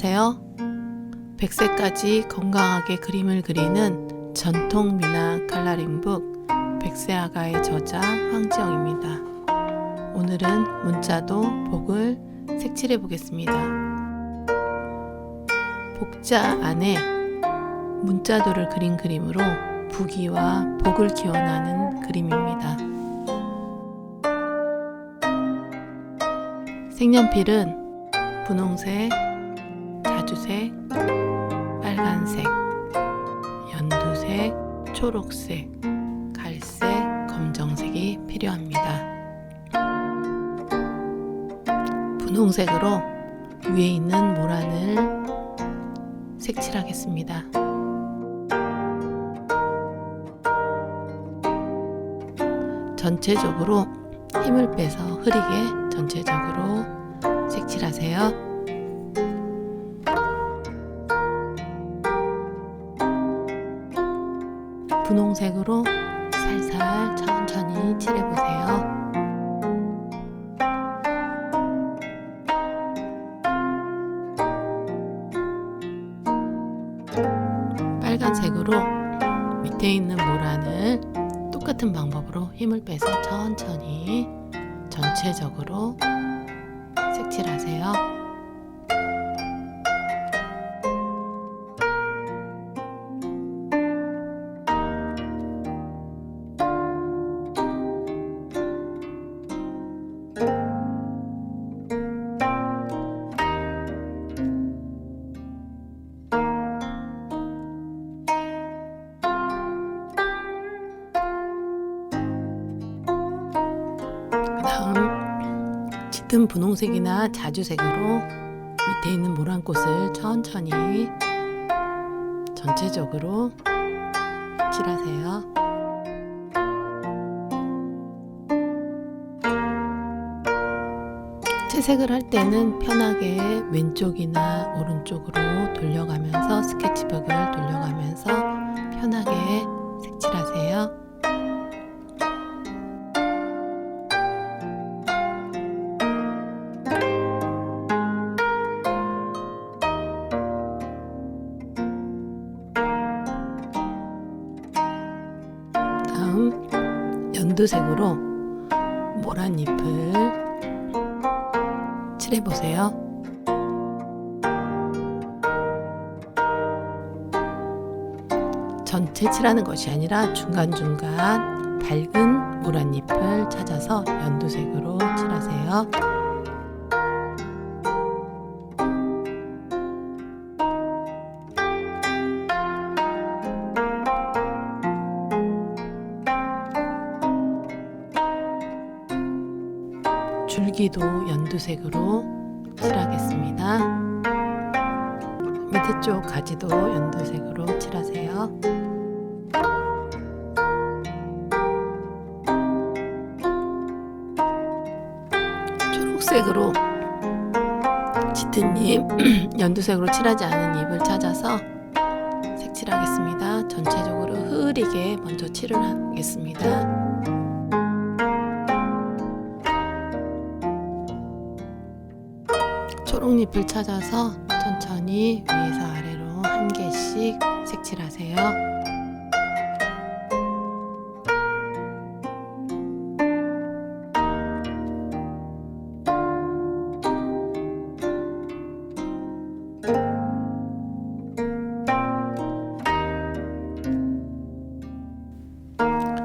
안녕하세요. 백세까지 건강하게 그림을 그리는 전통 미나 칼라림북 백세아가의 저자 황지영입니다. 오늘은 문자도 복을 색칠해 보겠습니다. 복자 안에 문자도를 그린 그림으로 부귀와 복을 기원하는 그림입니다. 색연필은 분홍색, 자주색, 빨간색, 연두색, 초록색, 갈색, 검정색이 필요합니다. 분홍색으로 위에 있는 모란을 색칠하겠습니다. 전체적으로 힘을 빼서 흐리게 전체적으로 색칠하세요. 분홍색으로 살살 천천히 칠해보세요. 빨간색으로 밑에 있는 모란을 똑같은 방법으로 힘을 빼서 천천히 전체적으로 색칠하세요. 짙은 분홍색이나 자주색으로 밑에 있는 모란 꽃을 천천히 전체적으로 칠하세요. 채색을 할 때는 편하게 왼쪽이나 오른쪽으로 돌려가면서 스케치북을 돌려가면서 편하게 색칠하세요. 다음 연두색으로 모란 잎을 칠해 보세요. 전체 칠하는 것이 아니라 중간중간 밝은 모란 잎을 찾아서 연두색으로 칠하세요. 줄기도 연두색으로 칠하겠습니다. 밑에 쪽 가지도 연두색으로 칠하세요. 초록색으로 짙은 잎, 연두색으로 칠하지 않은 잎을 찾아서 색칠하겠습니다. 전체적으로 흐리게 먼저 칠을 하겠습니다. 초록잎을 찾아서 천천히 위에서 아래로 한 개씩 색칠하세요.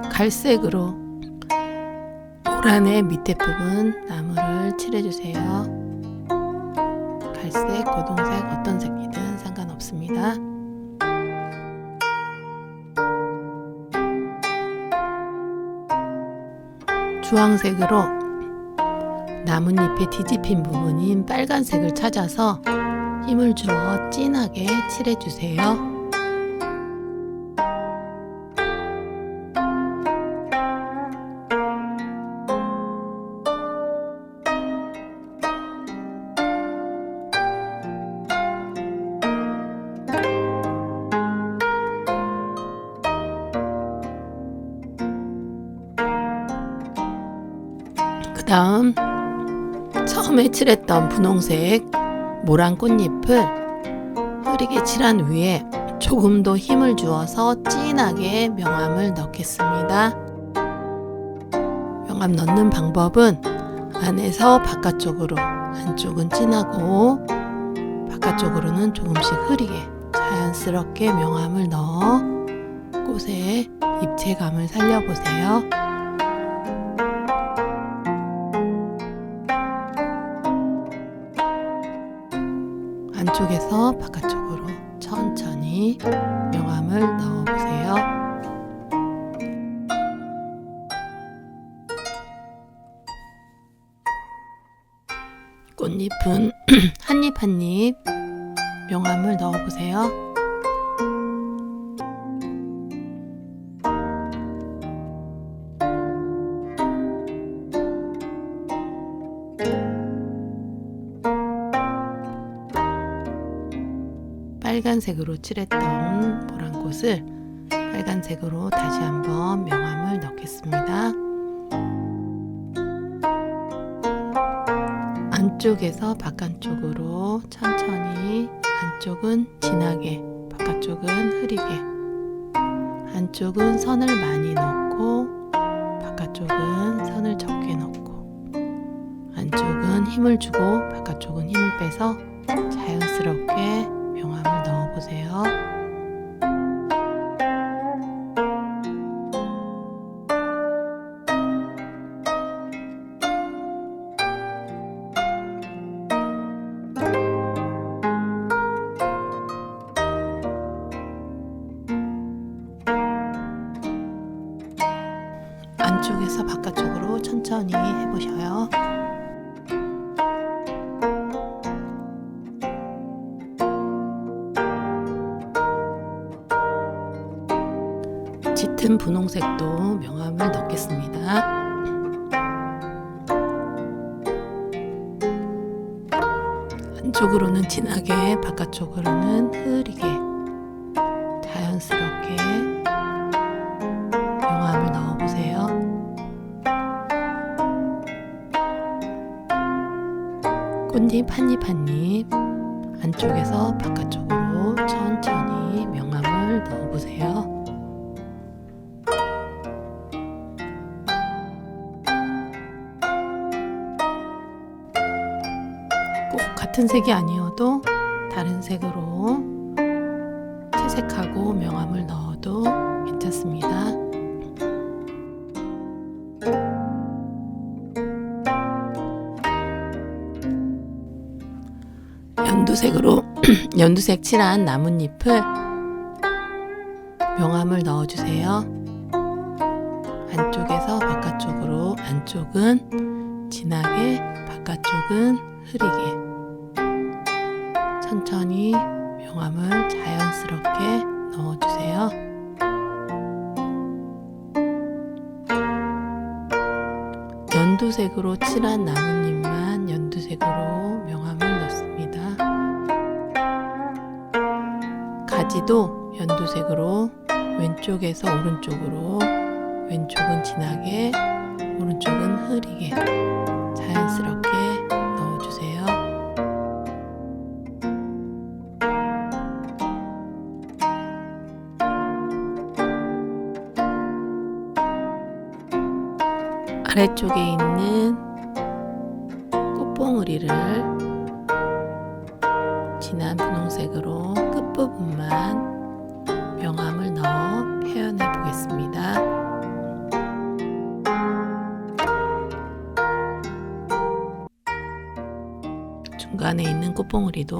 갈색으로 모란의 밑에 부분 나무를 칠해주세요. 갈색, 고동색 어떤 색이든 상관없습니다. 주황색으로 나뭇잎의 뒤집힌 부분인 빨간색을 찾아서 힘을 주어 진하게 칠해주세요. 처음에 칠했던 분홍색 모란 꽃잎을 흐리게 칠한 위에 조금 더 힘을 주어서 진하게 명암을 넣겠습니다. 명암 넣는 방법은 안에서 바깥쪽으로 한쪽은 진하고 바깥쪽으로는 조금씩 흐리게 자연스럽게 명암을 넣어 꽃의 입체감을 살려보세요. 안쪽에서 바깥쪽으로 천천히 명암을 넣어보세요. 꽃잎은 한입 한입 명암을 넣어보세요. 빨간색으로 칠했던 보란 꽃을 빨간색으로 다시 한번 명암을 넣겠습니다. 안쪽에서 바깥쪽으로 천천히 안쪽은 진하게 바깥쪽은 흐리게 안쪽은 선을 많이 넣고 바깥쪽은 선을 적게 넣고 안쪽은 힘을 주고 바깥쪽은 힘을 빼서 자연스럽게 넣어보세요. 짙은 분홍색도 명암을 넣겠습니다. 안쪽으로는 진하게, 바깥쪽으로는 흐리게 자연스럽게 명암을 넣어보세요. 꽃잎 한입 한입 안쪽에서 바깥쪽으로 천천히 명암을 넣어보세요. 같은 색이 아니어도 다른 색으로 채색하고 명암을 넣어도 괜찮습니다. 연두색으로 연두색 칠한 나뭇잎을 명암을 넣어주세요. 안쪽에서 바깥쪽으로 안쪽은 진하게 바깥쪽은 흐리게 천천히 명암을 자연스럽게 넣어주세요. 연두색으로 칠한 나뭇잎만 연두색으로 명암을 넣습니다. 가지도 연두색으로 왼쪽에서 오른쪽으로 왼쪽은 진하게 오른쪽은 흐리게 자연스럽게 아래쪽에 있는 꽃봉오리를 진한 분홍색으로 끝부분만 명암을 넣어 표현해 보겠습니다. 중간에 있는 꽃봉오리도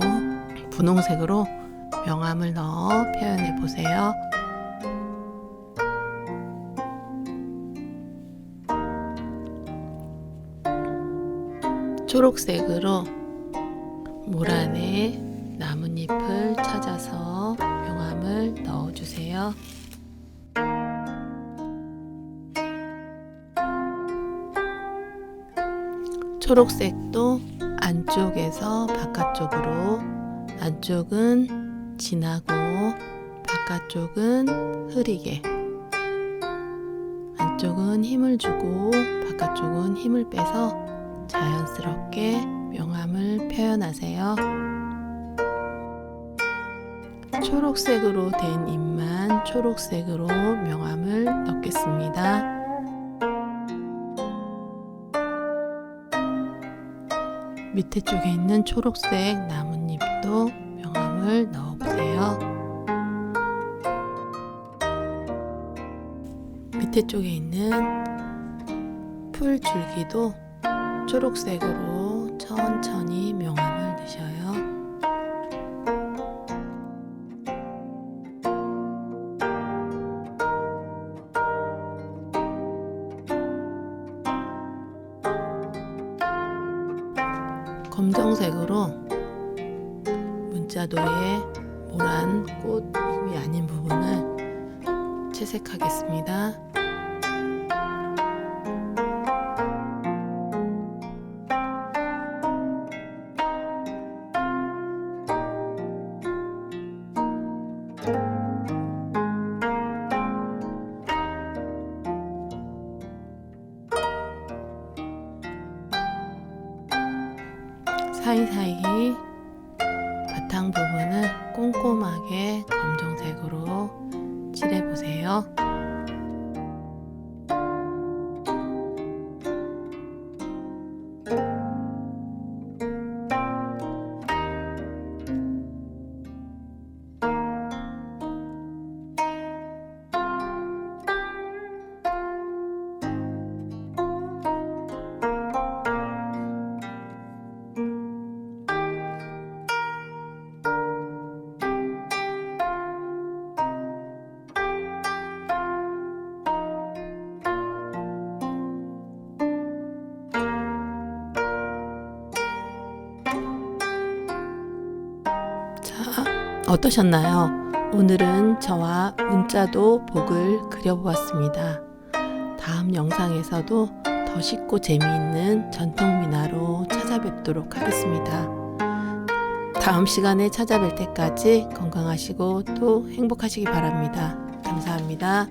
분홍색으로 명암을 넣어 표현해 보세요. 초록색으로 물 안에 나뭇잎을 찾아서 명암을 넣어주세요. 초록색도 안쪽에서 바깥쪽으로 안쪽은 진하고 바깥쪽은 흐리게 안쪽은 힘을 주고 바깥쪽은 힘을 빼서 자연스럽게 명암을 표현하세요. 초록색으로 된 잎만 초록색으로 명암을 넣겠습니다. 밑에 쪽에 있는 초록색 나뭇잎도 명암을 넣어보세요. 밑에 쪽에 있는 풀 줄기도 초록색으로 천천히 명암을 넣으셔요. 검정색으로 문자도의 모란 꽃이 아닌 부분을 채색하겠습니다. 사이사이 바탕 부분을 꼼꼼하게 어떠셨나요? 오늘은 저와 문자도 복을 그려보았습니다. 다음 영상에서도 더 쉽고 재미있는 전통 미나로 찾아뵙도록 하겠습니다. 다음 시간에 찾아뵐 때까지 건강하시고 또 행복하시기 바랍니다. 감사합니다.